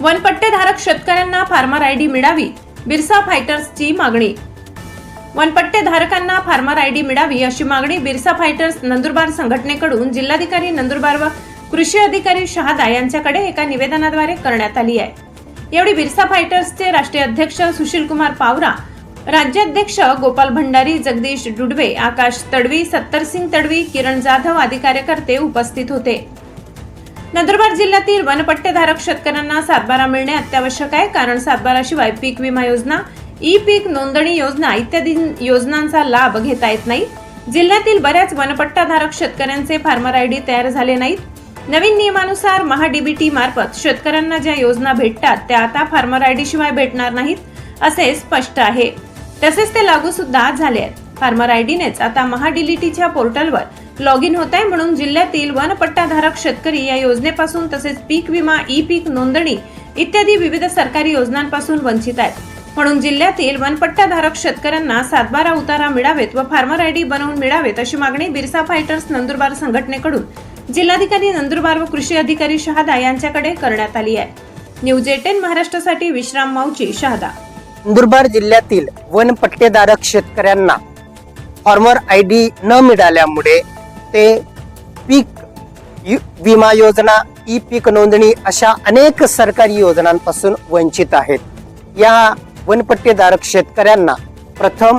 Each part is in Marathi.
वनपट्टेधारक शेतकऱ्यांना फार्मर आय डी मिळावी बिरसा फायटर्सची मागणी. वनपट्टेधारकांना फार्मर आय डी मिळावी अशी मागणी बिरसा फायटर्स नंदुरबार संघटनेकडून जिल्हाधिकारी नंदुरबार व कृषी अधिकारी शहादा यांच्याकडे एका निवेदनाद्वारे करण्यात आली आहे. एवढी बिरसा फायटर्सचे राष्ट्रीय अध्यक्ष सुशील कुमार पावरा राज्याध्यक्ष गोपाल भंडारी जगदीश डुडवे आकाश तडवी सत्तरसिंग तडवी किरण जाधव आदी कार्यकर्ते उपस्थित होते. नंदुरबार जिल्ह्यातील वनपट्टेधारक शेतकऱ्यांना सातबारा मिळणे अत्यावश्यक आहे कारण सातबाराशिवाय पीक विमा योजना ई पीक नोंदणी योजना इत्यादी योजनांचा लाभ घेता येत नाही. जिल्ह्यातील बऱ्याच वनपट्टाधारक शेतकऱ्यांचे फार्मर आय डी तयार झाले नाहीत. नवीन नियमानुसार महाडीबीटी मार्फत शेतकऱ्यांना ज्या योजना भेटतात त्या आता फार्मर आयडी शिवाय भेटणार नाहीत असे स्पष्ट आहे. तसेच ते लागू सुद्धा झाले आहेत. फार्मर आयडीनेच आता महाडीलीटीच्या पोर्टलवर लॉग इन होत आहे म्हणून जिल्ह्यातील वनपट्टाधारक शेतकरी या योजनेपासून तसेच पीक विमा ई पीक नोंदणी इत्यादी विविध सरकारी योजनांपासून वंचित आहेत. म्हणून जिल्ह्यातील वनपट्टाधारक शेतकऱ्यांना सातबारा उतारा मिळावेत व फार्मर आयडी बनवून मिळावेत अशी मागणी बिरसा फायटर्स नंदुरबार संघटनेकडून जिल्हाधिकारी नंदुरबार व कृषी अधिकारी शहादा यांच्याकडे करण्यात आली आहे. न्यूज एटेन महाराष्ट्रासाठी विश्राम माऊची शहादा. नंदुरबार जिल्ह्यातील वनपट्टेधारक शेतकऱ्यांना फॉर्मर आय डी न मिळाल्यामुळे ते पीक यु- विमा योजना ई पीक नोंदणी अशा अनेक सरकारी योजनांपासून वंचित आहेत. या वनपट्टेधारक शेतकऱ्यांना प्रथम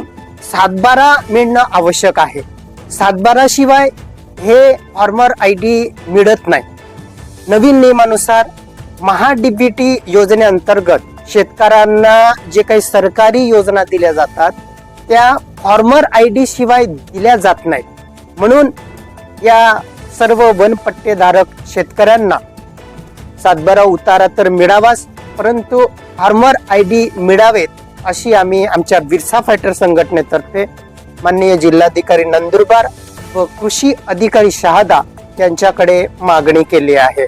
सातबारा मिळणं आवश्यक आहे. सातबारा शिवाय हे फॉर्मर आय डी मिळत नाही. नवीन नियमानुसार महा टी योजनेअंतर्गत शेतकऱ्यांना जे काही सरकारी योजना दिल्या जातात त्या फॉर्मर आय डी शिवाय दिल्या जात नाहीत. म्हणून या सर्व वनपट्टेधारक शेतकऱ्यांना सातबारा उतारा तर मिळावाच परंतु फार्मर आय डी मिळावेत अशी आम्ही आमच्या बिरसा फायटर संघटनेतर्फे माननीय जिल्हाधिकारी नंदुरबार व कृषी अधिकारी शहादा यांच्याकडे मागणी केली आहे.